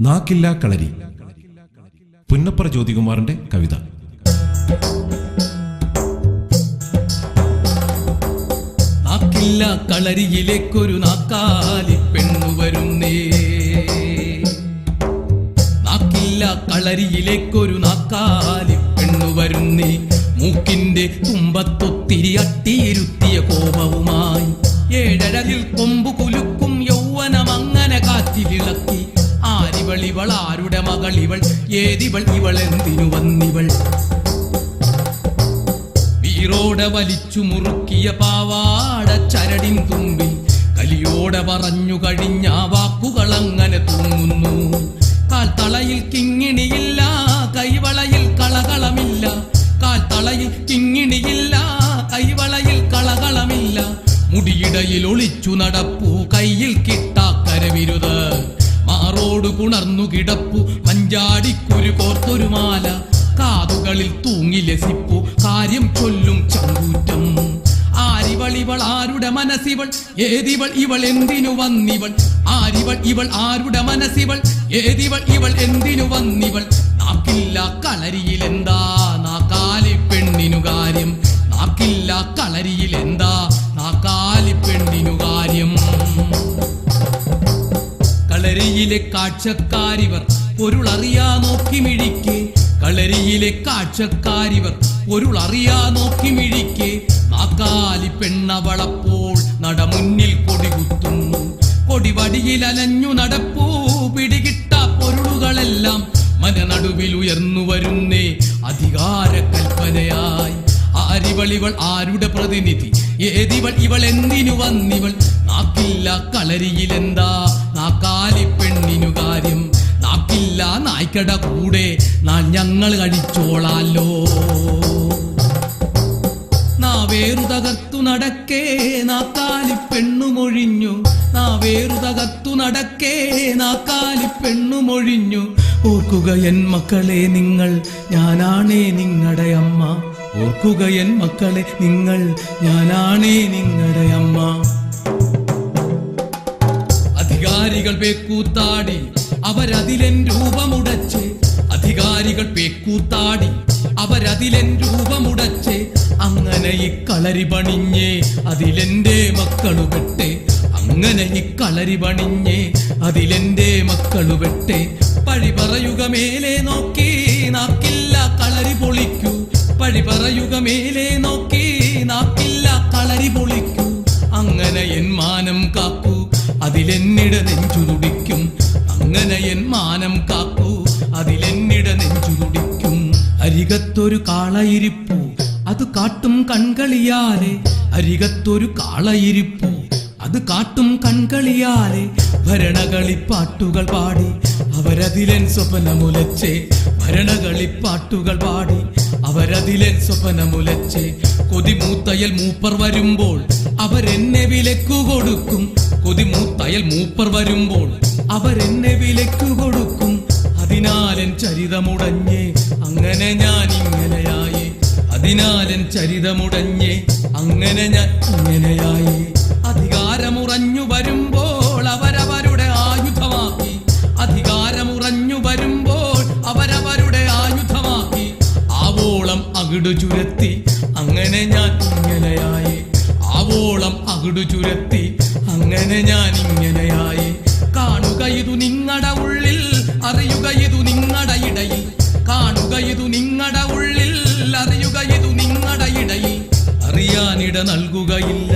നാക്കില്ല കളരി. പുന്നപ്ര ജ്യോതികുമാറിന്റെ കവിത. നാക്കില്ല കളരിയിലേക്കൊരു നാക്കാലി പെണ്ണു വരുന്നേ. നാക്കില്ല കളരിയിലേക്കൊരു നാക്കാലി പെണ്ണു വരുന്നേ. മൂക്കിന്റെ തുമ്പത്തൊത്തിരി അട്ടിയിരുത്തിയ കോപവുമായി ഏഴഴകിൽ കൊമ്പു കുലുക്കും ആരിവളിവൾ ആരുടെ മകൾ ഇവൾ? ഏതിവൾ? ഇവൾ എന്തിനു വന്നിവൾ? വീറോടെ വലിച്ചു മുറുക്കിയ പാവാട ചരടിൻ തുമ്പിൽ കലിയോടെ പറഞ്ഞു കഴിഞ്ഞ വാക്കുകൾ അങ്ങനെ തൂങ്ങുന്നു. കാൽത്തളയിൽ കിങ്ങിണിയില്ല കൈവളയിൽ കളകളമില്ല. കാൽത്തളയിൽ കിങ്ങിണിയില്ല കൈവളയിൽ കളകളമില്ല. മുടിയിടയിൽ ഒളിച്ചു നടപ്പു കയ്യിൽ കിട്ടാക്കരവിരുത് മാറോട് പുണർന്നു കിടപ്പു. മഞ്ചാടിക്കുരു കോർത്തൊരു മാല. കാതുകളിൽ തൂങ്ങി ലസിപ്പു. കാര്യം ചൊല്ലും ചങ്കൂറ്റം. ആരിവൾ ഇവൾ ആരുടെ മനസ്സിവൾ? ഏതിവൾ ഇവൾ എന്തിനു വന്നിവൾ? ആരിവൾ ഇവൾ ആരുടെ മനസ്സിവൾ? ഏതിവൾ ഇവൾ എന്തിനു വന്നിവൾ? കളരിയിലെ കാഴ്ചക്കാരിവർ പൊരുളറിയാ നോക്കി മിഴിക്കേ. കളരിയിലെ കാഴ്ചക്കാരിവർ പൊരുളറിയാ നോക്കി മിഴിക്കേ. നാക്കാലി പെണ്ണവളപ്പോൾ നട നടമുന്നിൽ കൊടികുത്തുന്നു കൊടിവടിയിൽ അലഞ്ഞു നടപ്പൂ പിടികിട്ട പൊരുളുകളെല്ലാം മനനടുവിൽ ഉയർന്നു വരുന്നേ അധികാര കൽപ്പനയായി ആരിവളിവൾ ആരുടെ പ്രതിനിധി? ഏതിവൾ ഇവൾ എന്തിനു വന്നിവൾ? നാക്കില്ല കളരിയിലെന്താ? നാക്കാലി പെണ്ണിനു കാര്യം നാക്കില്ല നായ്ക്കട കൂടെ. ഞങ്ങൾ കഴിച്ചോളാലോ നാവേറു തകർത്തു നടക്കേ നാക്കാലി പെണ്ണുമൊഴിഞ്ഞു നാവേറു തകർത്തു നടക്കേ നാക്കാലി പെണ്ണുമൊഴിഞ്ഞു ഓർക്കുക എൻ മക്കളെ നിങ്ങൾ ഞാനാണേ നിങ്ങളുടെ അമ്മ. ഓർക്കുക എൻ മക്കളെ നിങ്ങൾ ഞാനാണേ നിങ്ങളുടെ അമ്മ. പേക്കൂത്താടി. അവരതിലെൻ രൂപമുടച്ച്. അധികാരികൾ പേക്കൂത്താടി. അവരതിലെൻ രൂപമുടച്ച്. അങ്ങനെ ഈ കളരി പണിഞ്ഞേ അതിലെന്റെ മക്കളു വെട്ടെ. അങ്ങനെ ഈ കളരി പണിഞ്ഞേ അതിലെന്റെ മക്കളു വെട്ടെ. പഴി പറയുക മേലെ നോക്കി നാക്കില്ല കളരി പൊളിക്കൂ. പഴി പറയുക മേലെ നോക്കി നാക്കില്ല കളരി പൊളിക്കൂ. അങ്ങനെ എൻ മാനം കാക്കൂ. അതിലെന്നിട നെഞ്ചു തുടിക്കും അങ്ങനെ എൻ മാനം കാക്കൂ. അതിലെന്നിട നെഞ്ചു തുടിക്കും അരികത്തൊരു കാളയിരിപ്പു. അത് കാട്ടും കൺകളിയാലെ. അരികത്തൊരു കാളയിരിപ്പു. അത് കാട്ടും കൺകളിയാലെ. ഭരണകളിപ്പാട്ടുകൾ പാടി. അവരതിലൻ സ്വപ്നമുലച്ചേ. ഭരണകളിപ്പാട്ടുകൾ പാടി. അവരതിലൻ സ്വപ്നമുലച്ചേ. കൊതിമൂത്തയൽ മൂപ്പർ വരുമ്പോൾ അവരെന്നെ വിലക്കു കൊടുക്കും. കൊതിമൂത്തയൽ മൂപ്പർ വരുമ്പോൾ അവരെന്നെ വിലക്കു കൊടുക്കും. അതിനാലൻ ചരിതമുടഞ്ഞേ അങ്ങനെ ഞാൻ ഇങ്ങനെയായി. അതിനാലൻ ചരിതമുടഞ്ഞേ അങ്ങനെ ഞാൻ ഇങ്ങനെയായി. ആവോളം ചുരത്തി അങ്ങനെ ഞാൻ ഇങ്ങനെയായി കാണുക ഇതു നിങ്ങളുടെ ഉള്ളിൽ അറിയുക ഇതു നിങ്ങളുടെ ഇടയിൽ. കാണുക ഇതു നിങ്ങളുടെ ഉള്ളിൽ അറിയുക ഇതു നിങ്ങളുടെ ഇടയിൽ. അറിയാനിട നൽകുകയില്ല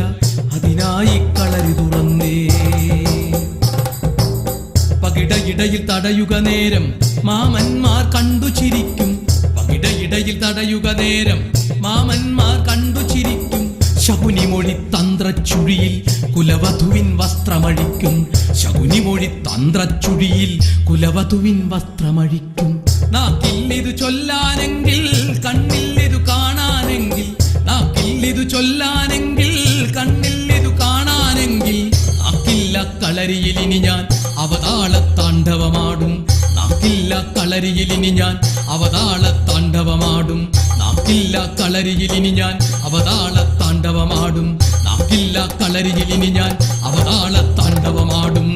അതിനായി കളരി തുറന്നേ. പകിടയിടയിൽ തടയുക നേരം മാമന്മാർ കണ്ടു ചിരിക്കും. പകിടയിടയിൽ തടയുക നേരം മാമന്മാർ കണ്ടു തന്ത്രച്ചുഴിയിൽ കുലവധുവിൻ വസ്ത്രമഴിക്കും. ശകുനി മൊഴി തന്ത്രച്ചുഴിയിൽ കുലവധുവിൻ വസ്ത്രമഴിക്കും. നാക്കില്ലിതു ചൊല്ലാനെങ്കിൽ കണ്ണില്ലിതു കാണാനെങ്കിൽ നാക്കില്ലിതു ചൊല്ലാനെങ്കിൽ കണ്ണില്ലിതു കാണാനെങ്കിൽ നാക്കില്ല കളരിയിൽ ഇനി ഞാൻ അവതാള താണ്ഡവമാടും നാക്കില്ല കളരിയിൽ ഇനി ഞാൻ അവതാള താണ്ഡവമാടും നാക്കില്ല കളരിയിൽ ഇനി ഞാൻ അവതാള താണ്ഡവമാടും നാക്കില്ല കളരിയിൽ ഇനി ഞാൻ അവതാള താണ്ഡവമാടും.